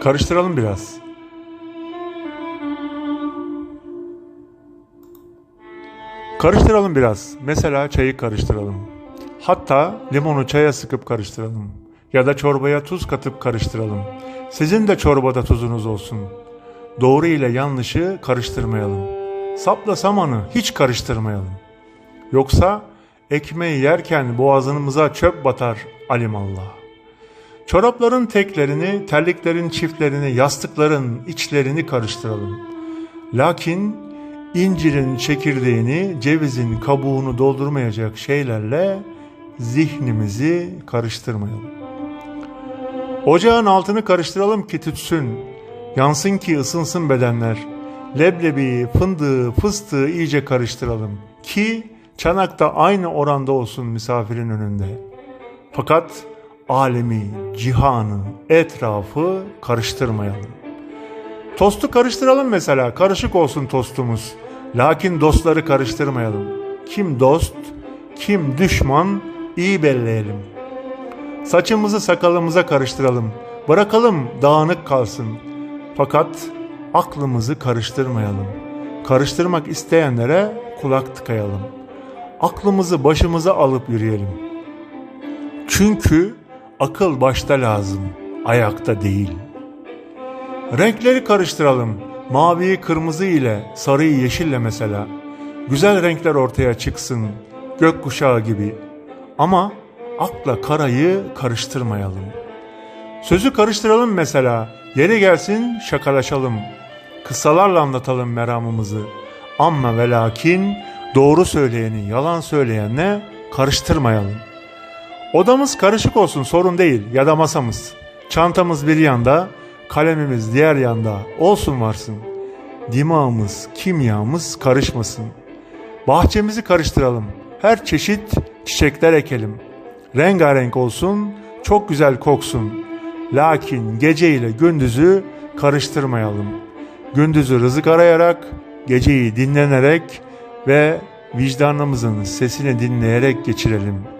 Karıştıralım biraz. Karıştıralım biraz. Mesela çayı karıştıralım. Hatta limonu çaya sıkıp karıştıralım. Ya da çorbaya tuz katıp karıştıralım. Sizin de çorbada tuzunuz olsun. Doğru ile yanlışı karıştırmayalım. Sapla samanı hiç karıştırmayalım. Yoksa ekmeği yerken boğazımıza çöp batar alimallah. Çorapların teklerini, terliklerin çiftlerini, yastıkların içlerini karıştıralım. Lakin incirin çekirdeğini, cevizin kabuğunu doldurmayacak şeylerle zihnimizi karıştırmayalım. Ocağın altını karıştıralım ki tütsün, yansın ki ısınsın bedenler. Leblebi, fındığı, fıstığı iyice karıştıralım ki çanakta aynı oranda olsun misafirin önünde. Fakat alemi, cihanı, etrafı karıştırmayalım. Tostu karıştıralım mesela, karışık olsun tostumuz. Lakin dostları karıştırmayalım. Kim dost, kim düşman iyi belleyelim. Saçımızı sakalımıza karıştıralım. Bırakalım dağınık kalsın. Fakat aklımızı karıştırmayalım. Karıştırmak isteyenlere kulak tıkayalım. Aklımızı başımıza alıp yürüyelim. Çünkü akıl başta lazım, ayakta değil. Renkleri karıştıralım. Maviyi kırmızı ile, sarıyı yeşille mesela. Güzel renkler ortaya çıksın, gökkuşağı gibi. Ama akla karayı karıştırmayalım. Sözü karıştıralım mesela. Yeri gelsin şakalaşalım. Kıssalarla anlatalım meramımızı. Ama ve lakin doğru söyleyeni yalan söyleyenle karıştırmayalım. Odamız karışık olsun sorun değil ya da masamız. Çantamız bir yanda, kalemimiz diğer yanda olsun varsın. Dimağımız, kimyamız karışmasın. Bahçemizi karıştıralım. Her çeşit çiçekler ekelim. Rengarenk olsun, çok güzel koksun. Lakin gece ile gündüzü karıştırmayalım. Gündüzü rızık arayarak, geceyi dinlenerek ve vicdanımızın sesini dinleyerek geçirelim.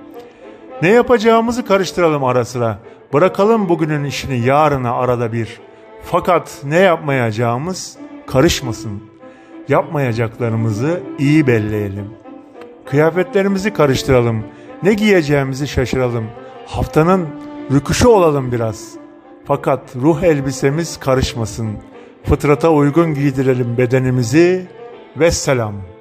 Ne yapacağımızı karıştıralım ara sıra. Bırakalım bugünün işini yarına arada bir. Fakat ne yapmayacağımız karışmasın. Yapmayacaklarımızı iyi belleyelim. Kıyafetlerimizi karıştıralım. Ne giyeceğimizi şaşıralım. Haftanın rüküşü olalım biraz. Fakat ruh elbisemiz karışmasın. Fıtrata uygun giydirelim bedenimizi. Vesselam.